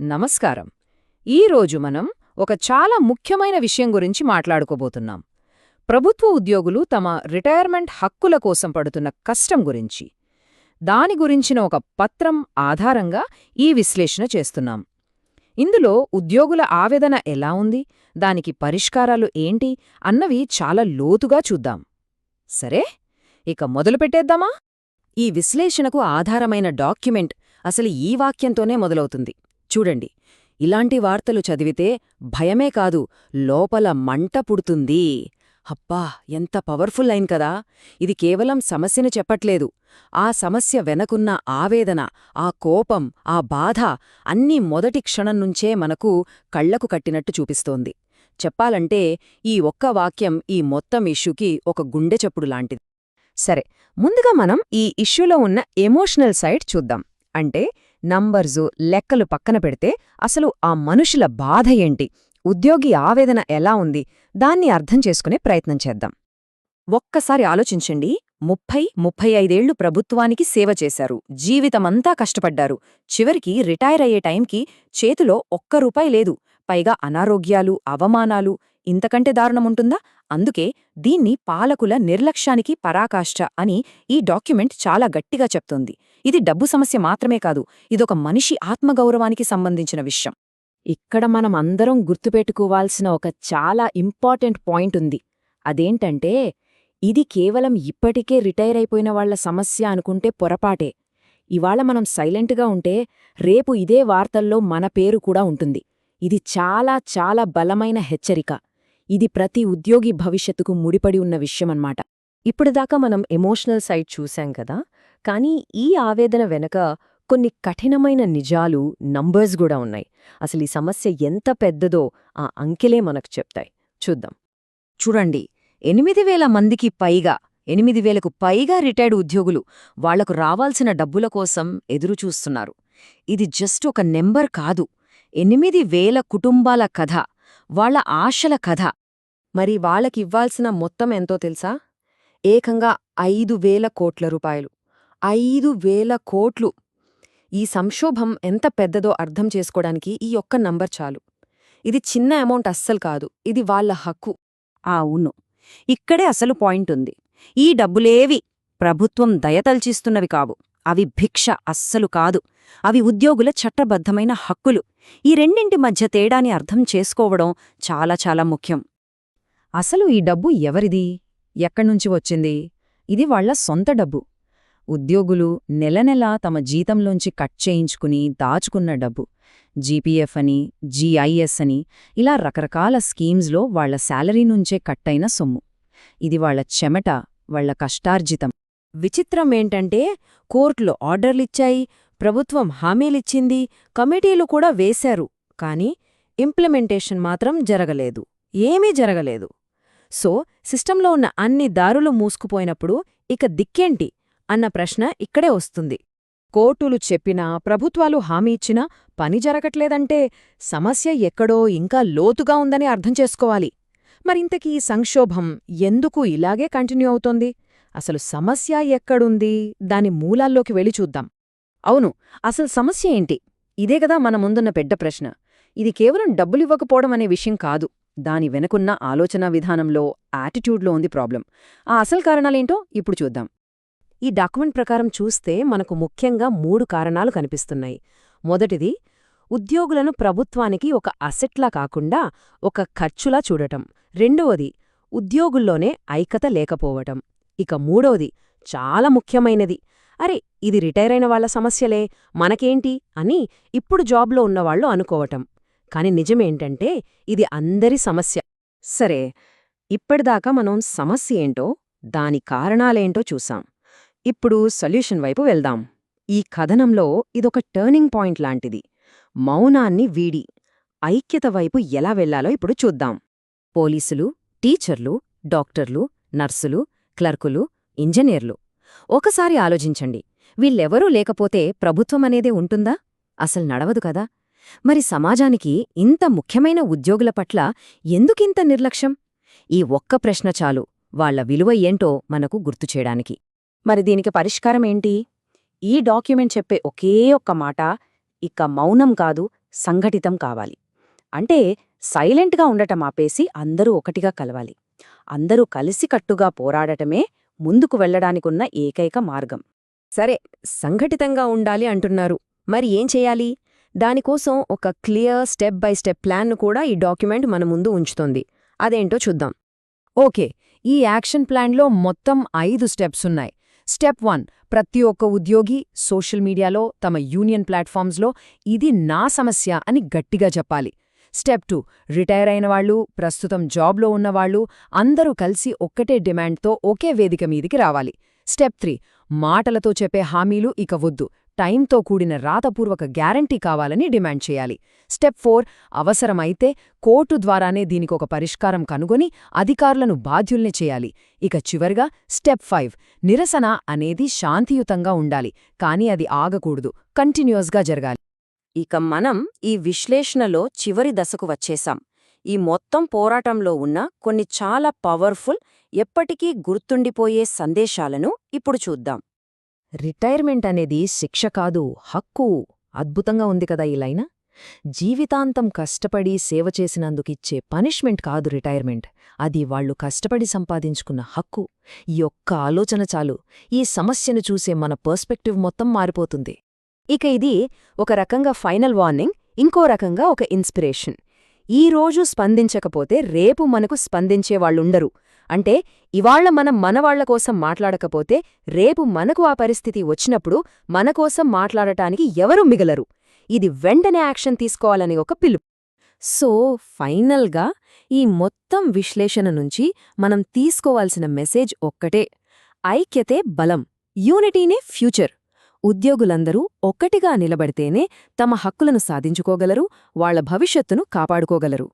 నమస్కారం. ఈరోజు మనం ఒక చాలా ముఖ్యమైన విషయం గురించి మాట్లాడుకోబోతున్నాం. ప్రభుత్వ ఉద్యోగులు తమ రిటైర్మెంట్ హక్కుల కోసం పడుతున్న కష్టం గురించి. దాని గురించిన ఒక పత్రం ఆధారంగా ఈ విశ్లేషణ చేస్తున్నాం. ఇందులో ఉద్యోగుల ఆవేదన ఎలా ఉంది? దానికి పరిష్కారాలు ఏంటి? అన్నవి చాలా లోతుగా చూద్దాం. సరే? ఇక మొదలుపెట్టేద్దామా ఈ విశ్లేషణకు ఆధారమైన డాక్యుమెంట్ అసలు ఈ వాక్యంతోనే మొదలవుతుంది. చూడండి ఇలాంటి వార్తలు చదివితే భయమే కాదు లోపల మంట పుడుతుంది. అబ్బా ఎంత పవర్ఫుల్ లైన్ కదా! ఇది కేవలం సమస్యను చెప్పట్లేదు. ఆ సమస్య వెనకున్న ఆవేదన ఆ కోపం ఆ బాధ అన్నీ మొదటి క్షణం నుంచే మనకు కళ్ళకు కట్టినట్టు చూపిస్తోంది. చెప్పాలంటే ఈ ఒక్క వాక్యం ఈ మొత్తం ఇష్యూకి ఒక గుండె చప్పుడు లాంటిది. సరే ముందుగా మనం ఈ ఇష్యూలో ఉన్న ఎమోషనల్ సైడ్ చూద్దాం. అంటే నంబర్సు లెక్కలు పక్కన పెడితే అసలు ఆ మనుషుల బాధ ఏంటి? ఉద్యోగి ఆవేదన ఎలా ఉంది? దాన్ని అర్థం చేసుకునే ప్రయత్నం చేద్దాం. ఒక్కసారి ఆలోచించండి. ముప్పై ముప్పై ఐదేళ్ళు ప్రభుత్వానికి సేవ చేశారు. జీవితమంతా కష్టపడ్డారు. చివరికి రిటైర్ అయ్యే టైంకి చేతిలో ఒక్క రూపాయి లేదు. పైగా అనారోగ్యాలు అవమానాలు ఇంతకంటే దారుణముంటుందా? అందుకే దీన్ని పాలకుల నిర్లక్ష్యానికి పరాకాష్ట అని ఈ డాక్యుమెంట్ చాలా గట్టిగా చెప్తోంది. ఇది డబ్బు సమస్య మాత్రమే కాదు ఇదొక మనిషి ఆత్మగౌరవానికి సంబంధించిన విషయం. ఇక్కడ మనం అందరం గుర్తుపెట్టుకోవాల్సిన ఒక చాలా ఇంపార్టెంట్ పాయింట్ ఉంది. అదేంటంటే ఇది కేవలం ఇప్పటికే రిటైర్ అయిపోయిన వాళ్ళ సమస్య అనుకుంటే పొరపాటే. ఇవాళ మనం సైలెంట్గా ఉంటే రేపు ఇదే వార్తల్లో మన పేరు కూడా ఉంటుంది. ఇది చాలా చాలా బలమైన హెచ్చరిక. ఇది ప్రతి ఉద్యోగి భవిష్యత్తుకు ముడిపడి ఉన్న విషయమన్నమాట ఇప్పటిదాకా మనం ఎమోషనల్ సైడ్ చూశాం కదా కానీ ఈ ఆవేదన వెనక కొన్ని కఠినమైన నిజాలు నంబర్స్ కూడా ఉన్నాయి. అసలు ఈ సమస్య ఎంత పెద్దదో ఆ అంకెలే మనకు చెప్తాయి. చూద్దాం. చూడండి ఎనిమిది వేల మందికి పైగా ఎనిమిది వేలకు పైగా రిటైర్డ్ ఉద్యోగులు వాళ్ళకు రావాల్సిన డబ్బుల కోసం ఎదురుచూస్తున్నారు ఇది జస్ట్ ఒక నెంబర్ కాదు. ఎనిమిది వేల కుటుంబాల కథ వాళ్ళ ఆశల కథ మరి వాళ్ళకివ్వాల్సిన మొత్తం ఎంతో తెలుసా? ఏకంగా ఐదు వేల కోట్ల రూపాయలు. ఐదు వేల కోట్లు! ఈ సంక్షోభం ఎంత పెద్దదో అర్థం చేసుకోవడానికి ఈ ఒక్క నంబర్ చాలు. ఇది చిన్న అమౌంట్ అస్సలు కాదు. ఇది వాళ్ళ హక్కు. ఆ అవును. ఇక్కడే అసలు పాయింట్ ఉంది. ఈ డబ్బులేవి ప్రభుత్వం దయతల్చిస్తున్నవి కావు. అవి భిక్ష అస్సలు కాదు. అవి ఉద్యోగుల చట్టబద్ధమైన హక్కులు. ఈ రెండింటి మధ్య తేడాని అర్థం చేసుకోవడం చాలా చాలా ముఖ్యం. అసలు ఈ డబ్బు ఎవరిది? ఎక్కడ్నుంచి వచ్చింది? ఇది వాళ్ళ సొంత డబ్బు. ఉద్యోగులు నెలనెలా తమ జీతంలోంచి కట్ చేయించుకుని దాచుకున్న డబ్బు. జీపీఎఫ్ అని జీఐఎస్ అని ఇలా రకరకాల స్కీమ్స్లో వాళ్ళ శాలరీ నుంచే కట్టయిన సొమ్ము. ఇది వాళ్ళ చెమట వాళ్ళ కష్టార్జితం. విచిత్రమేంటంటే కోర్టులో ఆర్డర్లిచ్చాయి ప్రభుత్వం హామీలిచ్చింది కమిటీలు కూడా వేశారు కాని ఇంప్లిమెంటేషన్ మాత్రం జరగలేదు. ఏమీ జరగలేదు. సో సిస్టంలో ఉన్న అన్ని దారులు మూసుకుపోయినప్పుడు ఇక దిక్కేంటి? అన్న ప్రశ్న ఇక్కడే వస్తుంది. కోర్టులు చెప్పినా ప్రభుత్వాలు హామీ ఇచ్చినా పని జరగట్లేదంటే సమస్య ఎక్కడో ఇంకా లోతుగా ఉందని అర్థం చేసుకోవాలి. మరింతకీ సంక్షోభం ఎందుకు ఇలాగే కంటిన్యూ అవుతోంది? అసలు సమస్య ఎక్కడుంది? దాని మూలాల్లోకి వెళ్ళి చూద్దాం. అవును అసలు సమస్య ఏంటి? ఇదే కదా మన ముందున్న పెద్ద ప్రశ్న. ఇది కేవలం డబ్బులివ్వకపోవడం అనే విషయం కాదు. దాని వెనుకున్న ఆలోచనా విధానంలో యాటిట్యూడ్లో ఉంది ప్రాబ్లం ఆ అసలు కారణాలేంటో ఇప్పుడు చూద్దాం. ఈ డాక్యుమెంట్ ప్రకారం చూస్తే మనకు ముఖ్యంగా మూడు కారణాలు కనిపిస్తున్నాయి. మొదటిది ఉద్యోగులను ప్రభుత్వానికి ఒక అసెట్లా కాకుండా ఒక ఖర్చులా చూడటం. రెండవది ఉద్యోగుల్లోనే ఐక్యత లేకపోవటం. ఇక మూడవది చాలా ముఖ్యమైనది అరే ఇది రిటైరైన వాళ్ళ సమస్యలే మనకేంటి అని ఇప్పుడు జాబ్లో ఉన్నవాళ్ళు అనుకోవటం. కాని నిజమేంటంటే ఇది అందరి సమస్య. సరే ఇప్పటిదాకా మనం సమస్య ఏంటో దాని కారణాలేంటో చూసాం. ఇప్పుడు సొల్యూషన్ వైపు వెళ్దాం. ఈ కథనంలో ఇదొక టర్నింగ్ పాయింట్ లాంటిది. మౌనాన్ని వీడి ఐక్యత వైపు ఎలా వెళ్ళాలో ఇప్పుడు చూద్దాం. పోలీసులు టీచర్లు డాక్టర్లు నర్సులు క్లర్కులు ఇంజనీర్లు. ఒకసారి ఆలోచించండి. వీళ్ళెవరూ లేకపోతే ప్రభుత్వమనేదే ఉంటుందా? అసలు నడవదు కదా. మరి సమాజానికి ఇంత ముఖ్యమైన ఉద్యోగుల పట్ల ఎందుకింత నిర్లక్ష్యం? ఈ ఒక్క ప్రశ్న చాలు. వాళ్ళ విలువ ఏంటో మనకు గుర్తుచేయడానికి మరి దీనికి పరిష్కారమేంటి ఈ డాక్యుమెంట్ చెప్పే ఒకే ఒక్క మాట ఇక మౌనం కాదు సంఘటితం కావాలి. అంటే సైలెంట్గా ఉండటం ఆపేసి అందరూ ఒకటిగా కలవాలి. అందరూ కలిసికట్టుగా పోరాడటమే ముందుకు వెళ్ళడానికున్న ఏకైక మార్గం. సరే సంఘటితంగా ఉండాలి అంటున్నారు. మరి ఏం చేయాలి? దానికోసం ఒక క్లియర్ స్టెప్ బై స్టెప్ ప్లాన్ను కూడా ఈ డాక్యుమెంట్ మన ముందు ఉంచుతోంది. అదేంటో చూద్దాం. ఓకే ఈ యాక్షన్ ప్లాన్లో మొత్తం ఐదు స్టెప్స్ ఉన్నాయి. స్టెప్ వన్ ప్రతి ఒక్క ఉద్యోగి సోషల్ మీడియాలో తమ యూనియన్ ప్లాట్ఫామ్స్లో ఇది నా సమస్య అని గట్టిగా చెప్పాలి. స్టెప్ టూ రిటైర్ అయిన వాళ్ళు ప్రస్తుతం జాబ్లో ఉన్నవాళ్ళు అందరూ కలిసి ఒక్కటే డిమాండ్తో ఒకే వేదిక మీదికి రావాలి. స్టెప్ త్రీ మాటలతో చెప్పే హామీలు ఇక వద్దు. టైంతో కూడిన రాతపూర్వక గ్యారంటీ కావాలని డిమాండ్ చేయాలి. స్టెప్ ఫోర్ అవసరమైతే కోర్టు ద్వారానే దీనికొక పరిష్కారం కనుగొని అధికారులను బాధ్యుల్ని చేయాలి. ఇక చివరిగా స్టెప్ ఫైవ్ నిరసన అనేది శాంతియుతంగా ఉండాలి కానీ అది ఆగకూడదు కంటిన్యూస్గా జరగాలి. ఇక మనం ఈ విశ్లేషణలో చివరి దశకు వచ్చేశాం. ఈ మొత్తం పోరాటంలో ఉన్న కొన్ని చాలా పవర్ఫుల్ ఎప్పటికీ గుర్తుండిపోయే సందేశాలను ఇప్పుడు చూద్దాం. రిటైర్మెంట్ అనేది శిక్ష కాదు హక్కు అద్భుతంగా ఉంది కదా ఈ లైన? జీవితాంతం కష్టపడి సేవ చేసినందుకిచ్చే పనిష్మెంట్ కాదు రిటైర్మెంట్. అది వాళ్ళు కష్టపడి సంపాదించుకున్న హక్కు. ఈ ఒక్క ఆలోచన చాలు. ఈ సమస్యను చూసే మన పర్స్పెక్టివ్ మొత్తం మారిపోతుంది. ఇక ఇది ఒక రకంగా ఫైనల్ వార్నింగ్ ఇంకో రకంగా ఒక ఇన్స్పిరేషన్. ఈ రోజు స్పందించకపోతే రేపు మనకు స్పందించేవాళ్ళుండరు అంటే ఇవాళ్ళ మనం మనవాళ్ళ కోసం మాట్లాడకపోతే రేపు మనకు ఆ పరిస్థితి వచ్చినప్పుడు మనకోసం మాట్లాడటానికి ఎవరూ మిగలరు. ఇది వెంటనే యాక్షన్ తీసుకోవాలని ఒక పిలుపు. సో ఫైనల్గా ఈ మొత్తం విశ్లేషణ నుంచి మనం తీసుకోవాల్సిన మెసేజ్ ఒక్కటే. ఐక్యతే బలం యూనిటీనే ఫ్యూచర్. ఉద్యోగులందరూ ఒక్కటిగా నిలబడితేనే తమ హక్కులను సాధించుకోగలరు వాళ్ళ భవిష్యత్తును కాపాడుకోగలరు.